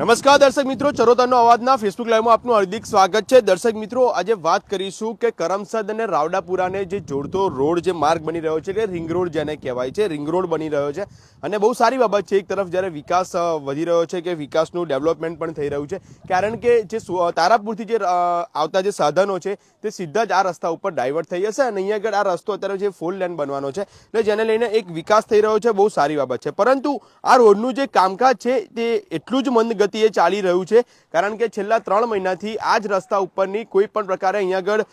નમસ્કાર દર્શક મિત્રો, ચરોતરનો અવાજના ફેસબુક લાઈવમાં આપનું હાર્દિક સ્વાગત છે. દર્શક મિત્રો, આજે વાત કરીશું કે કરમસદ અને રાવડાપુરાને જે જોડતો રોડ જે માર્ગ બની રહ્યો છે, કે રિંગ રોડ જેને કહેવાય છે, રિંગ રોડ બની રહ્યો છે. અને બહુ સારી બાબત છે, એક તરફ જ્યારે વિકાસ વધી રહ્યો છે કે વિકાસનું ડેવલપમેન્ટ પણ થઈ રહ્યું છે, કારણ કે જે તારાપુરથી જે આવતા જે સાધનો છે, તે સીધા જ આ રસ્તા ઉપર ડાયવર્ટ થઈ જશે અને અહીંયા આગળ આ રસ્તો અત્યારે જે ફોર લેન બનવાનો છે, એટલે જેને લઈને એક વિકાસ થઈ રહ્યો છે, બહુ સારી બાબત છે. પરંતુ આ રોડનું જે કામકાજ છે, તે એટલું જ મંદ ગતિએ ચાલી રહ્યું છે. કારણ કે છેલ્લા ત્રણ મહિનાથી આ જ રસ્તા ઉપરની કોઈ પણ પ્રકારે અહીંયા આગળ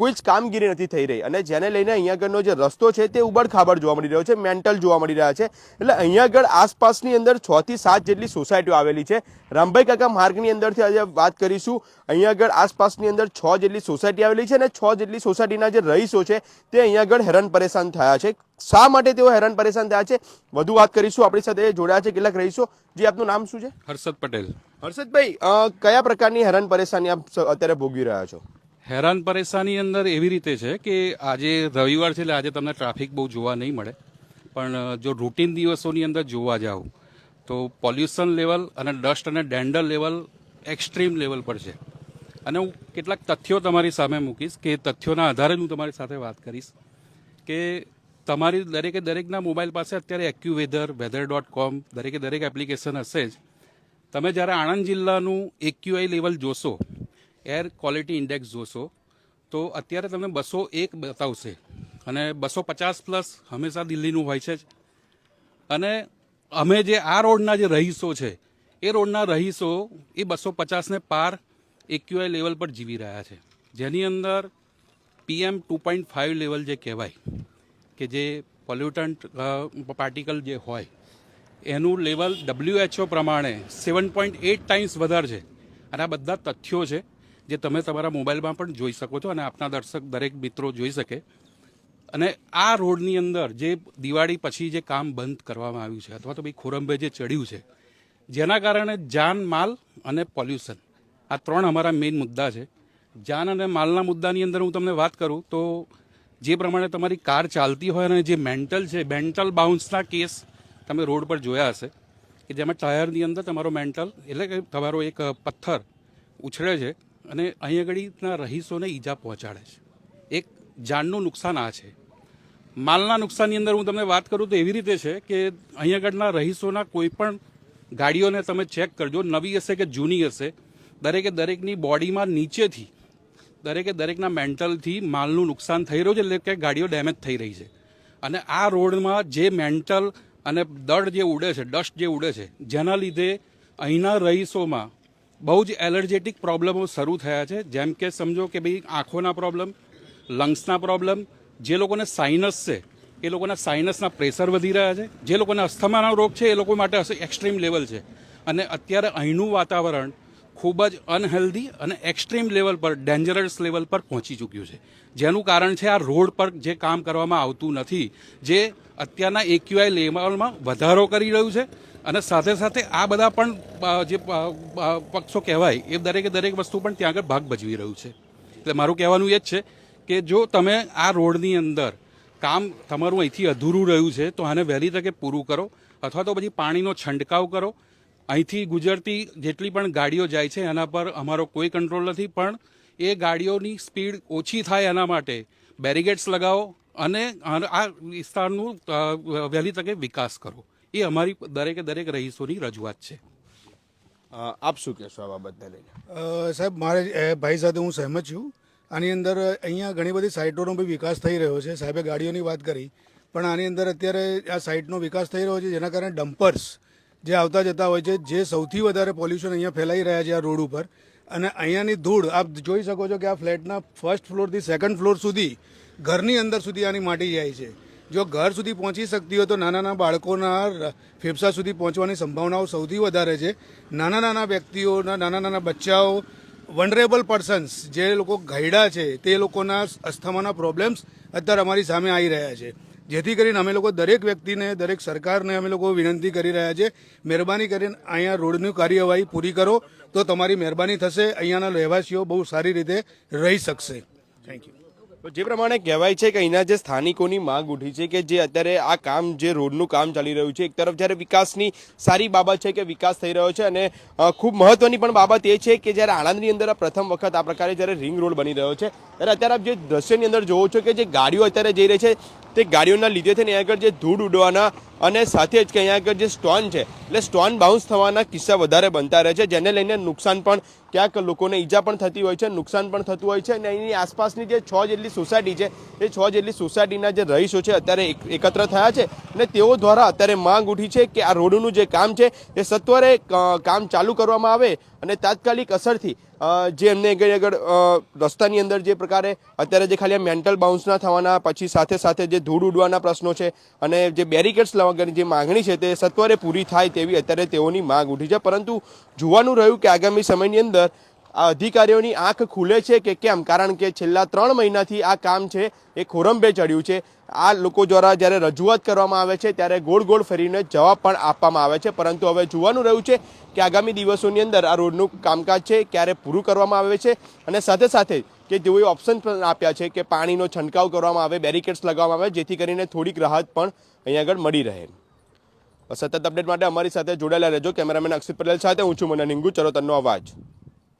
કોઈ જ કામગીરી નથી થઈ રહી. અને જેને લઈને અહીંયા આગળનો જે રસ્તો છે તે ઉબડ ખાબડ જોવા મળી રહ્યો છે, મેન્ટલ જોવા મળી રહ્યા છે. એટલે અહીંયા આગળ આસપાસની અંદર છ થી સાત જેટલી સોસાયટીઓ આવેલી છે. રામભાઈ કાકા માર્ગની અંદરથી આજે વાત કરીશું. અહીંયા આગળ આસપાસની અંદર છ જેટલી સોસાયટી આવેલી છે અને છ જેટલી સોસાયટીના જે રહીશો છે તે અહીંયા આગળ હેરાન પરેશાન થયા છે. શા માટે તેઓ હેરાન પરેશાન થયા છે? વધુ વાત કરીશું. આપણી સાથે જોડાયા છે કેટલાક રહીશો. જે આપનું નામ શું છે? હર્ષદ પટેલ. હર્ષદભાઈ કયા પ્રકારની હેરાન પરેશાની આપ અત્યારે ભોગવી રહ્યા છો? હેરાન પરેશાની અંદર એવી રીતે છે કે આજે રવિવાર છે એટલે આજે તમને ટ્રાફિક બહુ જોવા નહીં મળે. પણ જો રૂટીન દિવસોની અંદર જોવા જાઓ તો પોલ્યુશન લેવલ અને ડસ્ટ અને ડેન્ડર લેવલ એક્સ્ટ્રીમ લેવલ પર છે. અને હું કેટલાક તથ્યો તમારી સામે મૂકીશ કે તથ્યોના આધારે હું તમારી સાથે વાત કરીશ કે તમારી દરેકે દરેકના મોબાઈલ પાસે અત્યારે એક્યુ વેધર વેધર ડોટ કોમ દરેકે દરેક એપ્લિકેશન હશે જ. તમે જ્યારે આણંદ જિલ્લાનું એક્યુઆઈ લેવલ જોશો એર ક્વોલિટી ઇન્ડેક્સ જોશો, તો અત્યારે તમને બસો એક બતાવશે. અને બસો પચાસ પ્લસ હંમેશા દિલ્હીનું હોય છે જ. અને અમે જે આ રોડના જે રહીશો છે, એ રોડના રહીશો એ બસો પચાસને પાર એક્યુઆઈ લેવલ પર જીવી રહ્યા છે. જેની અંદર PM two point five level જે કહેવાય કે જે પોલ્યુટન્ટ પાર્ટિકલ જે હોય, એનું લેવલ ડબ્લ્યુએચઓ પ્રમાણે સેવન પોઈન્ટ એટ ટાઈમ્સ વધારે છે. અને આ બધા તથ્યો છે જે તમે તમારા મોબાઈલમાં પણ જોઈ શકો છો અને આપના દર્શક, દરેક મિત્રો જોઈ શકે. અને આ રોડની અંદર જે દિવાળી પછી જે કામ બંધ કરવામાં આવ્યું છે, અથવા તો ભાઈ ખોરંભે જે ચડ્યું છે, જેના કારણે જાન માલ અને પોલ્યુશન આ ત્રણ અમારા મેઇન મુદ્દા છે. જાન અને માલના મુદ્દાની અંદર હું તમને વાત કરું તો જે પ્રમાણે તમારી કાર ચાલતી હોય અને જે મેન્ટલ છે મેન્ટલ બાઉન્સના કેસ તમે રોડ પર જોયા હશે, કે જેમાં ટાયરની અંદર તમારો મેન્ટલ એટલે કે તમારો એક પથ્થર ઉછળે છે અને અહીં આગળના રહીશોને ઈજા પહોંચાડે છે. એક જાનનું નુકસાન આ છે. માલના નુકસાનની અંદર હું તમને વાત કરું તો એવી રીતે છે કે અહીં આગળના રહીશોના કોઈ પણ ગાડીઓને તમે ચેક કરજો. નવી હશે કે જૂની હશે, દરેકે દરેકની બોડીમાં નીચેથી દરેકે દરેકના મેન્ટલથી માલનું નુકસાન થઈ રહ્યું છે, એટલે કે ગાડીઓ ડેમેજ થઈ રહી છે. અને આ રોડમાં જે મેન્ટલ અને દળ જે ઉડે છે, ડસ્ટ જે ઉડે છે, જેના લીધે અહીંના રહીશોમાં બહુ જ એલર્જેટિક પ્રોબ્લેમો શરૂ થયા છે. જેમ કે સમજો કે ભાઈ આંખોના પ્રોબ્લેમ, લંગ્સના પ્રોબ્લેમ, જે લોકોને સાઇનસ છે, એ લોકોના સાઇનસના પ્રેશર વધી રહ્યા છે. જે લોકોને અસ્થમાનો રોગ છે, એ લોકો માટે એક્સ્ટ્રીમ લેવલ છે. અને અત્યારે અહીંનું વાતાવરણ ખૂબ જ અનહેલ્ધી અને એક્સ્ટ્રીમ લેવલ પર ડેન્જરસ લેવલ પર પહોંચી ચૂક્યું છે. જેનું કારણ છે આ રોડ પર જે કામ કરવામાં આવતું નથી, જે અત્યારના એક્યુઆઈ લેવલમાં વધારો કરી રહ્યું છે અને સાથે સાથે આ બધા પણ જે પક્ષો કહેવાય, એ દરેકે દરેક વસ્તુ પણ ત્યાં આગળ ભાગ ભજવી રહ્યું છે. એટલે મારું કહેવાનું એ જ છે કે જો તમે આ રોડની અંદર કામ તમારું અહીંથી અધૂરું રહ્યું છે, તો આને વહેલી તકે પૂરું કરો, અથવા તો પછી પાણીનો છંટકાવ કરો અહીંથી ગુજરતી જેટલી પણ ગાડીઓ જાય છે એના પર અમારો કોઈ કંટ્રોલ નથી પણ એ ગાડીઓની સ્પીડ ઓછી થાય એના માટે બેરિગેડ્સ લગાવો અને આ આ વિસ્તારનું વહેલી તકે વિકાસ કરો. એ અમારી દરેકે દરેક રહીશોની રજૂઆત છે. આપ શું કહેશો આ બાબતને લઈને? સાહેબ મારે ભાઈ સાથે હું સહેમત છું. આની અંદર અહીંયા ઘણી બધી સાઇટોનો બી વિકાસ થઈ રહ્યો છે. સાહેબે ગાડીઓની વાત કરી પણ આની અંદર અત્યારે આ સાઇટનો વિકાસ થઈ રહ્યો છે જેના કારણે ડમ્પર્સ જે આવતા જતા હોય છે, જે સૌથી વધારે પોલ્યુશન અહીંયા ફેલાઈ રહ્યા છે આ રોડ ઉપર. અને અહીંયાની ધૂળ, આપ જોઈ શકો છો કે આ ફ્લેટના ફર્સ્ટ ફ્લોરથી સેકન્ડ ફ્લોર સુધી, ઘરની અંદર સુધી આની માટી જાય છે. જો ઘર સુધી પહોંચી શકતી હોય તો નાના નાના બાળકોના ફેફસા સુધી પહોંચવાની સંભાવનાઓ સૌથી વધારે છે. નાના નાના વ્યક્તિઓના નાના નાના બચ્ચાઓ વનરેબલ પર્સન્સ જે લોકો ઘયડા છે, તે લોકોના અસ્થમાના પ્રોબ્લેમ્સ અત્યારે અમારી સામે આવી રહ્યા છે. જેથી કરીને અમે લોકો દરેક વ્યક્તિને, દરેક સરકારને અમે લોકો વિનંતી કરી રહ્યા છે, મહેરબાની કરીને અહીંયા રોડની કાર્યવાહી પૂરી કરો, તો તમારી મહેરબાની થશે, અહીંયાના રહેવાસીઓ બહુ સારી રીતે રહી શકશે. થેન્ક યુ જે પ્રમાણે કહેવાય છે કે અહીંના જે સ્થાનિકોની માંગ ઉઠી છે કે જે અત્યારે આ કામ, જે રોડનું કામ ચાલી રહ્યું છે, એક તરફ જ્યારે વિકાસની સારી બાબત છે કે વિકાસ થઈ રહ્યો છે અને ખૂબ મહત્વની પણ બાબત એ છે કે જ્યારે આણંદની અંદર પ્રથમ વખત આ પ્રકારે જ્યારે રિંગ રોડ બની રહ્યો છે, ત્યારે અત્યારે આપ જે દ્રશ્યની અંદર જોવો છો કે જે ગાડીઓ અત્યારે જઈ રહી છે તે ગાડીઓના લીધે થઈને આગળ જે ધૂળ ઉડવાના અને સાથે જ કે અહીંયા આગળ જે સ્ટોન છે, એટલે સ્ટોન બાઉન્સ થવાના કિસ્સા વધારે બનતા રહે છે, જેને લઈને નુકસાન પણ, ક્યાંક લોકોને ઈજા પણ થતી હોય છે, નુકસાન પણ થતું હોય છે, અને અહીંની આસપાસની જે છ જેટલી સોસાયટી છે, એ છ જેટલી સોસાયટીના જે રહીશો છે, અત્યારે એકત્ર થયા છે, અને તેઓ દ્વારા અત્યારે માંગ ઉઠી છે કે આ રોડનું જે કામ છે, એ સત્વરે કામ ચાલુ કરવામાં આવે, અને તાત્કાલિક અસરથી જે એમને આગળ આગળ રસ્તાની અંદર જે પ્રકારે, અત્યારે જે ખાલી મેન્ટલ બાઉન્સના થવાના, પછી સાથે સાથે જે ધૂળ ઉડવાના પ્રશ્નો છે, અને જે બેરિકેડ્સ લાવવાની જે માંગણી છે તે સત્વરે પૂરી થાય તેવી અત્યારે તેઓની માંગ ઉઠી છે. પરંતુ જોવાનું રહ્યું કે આગામી સમયની અંદર આ અધિકારીઓની આંખ ખુલે છે કે કેમ? કારણ કે છેલ્લા ત્રણ મહિનાથી આ કામ છે, એ ખોરંભે ચડ્યું છે. આ લોકો દ્વારા જ્યારે રજૂઆત કરવામાં આવે છે, ત્યારે ગોળ ગોળ ફરીને જવાબ પણ આપવામાં આવે છે. પરંતુ હવે જોવાનું રહ્યું છે કે આગામી દિવસોની અંદર આ રોડનું કામકાજ છે ક્યારે પૂરું કરવામાં આવે છે અને સાથે સાથે કે તેઓએ ઓપ્શન પણ આપ્યા છે કે પાણીનો છંટકાવ કરવામાં આવે બેરિકેડ્સ લગાવવામાં આવે, જેથી કરીને થોડીક રાહત પણ અહીંયા આગળ મળી રહે. સતત અપડેટ માટે અમારી સાથે જોડાયેલા રહેજો. કેમેરામેન અક્ષિત પટેલ સાથે હું છું મને નિંગુ. ચલો, તનનો અવાજ.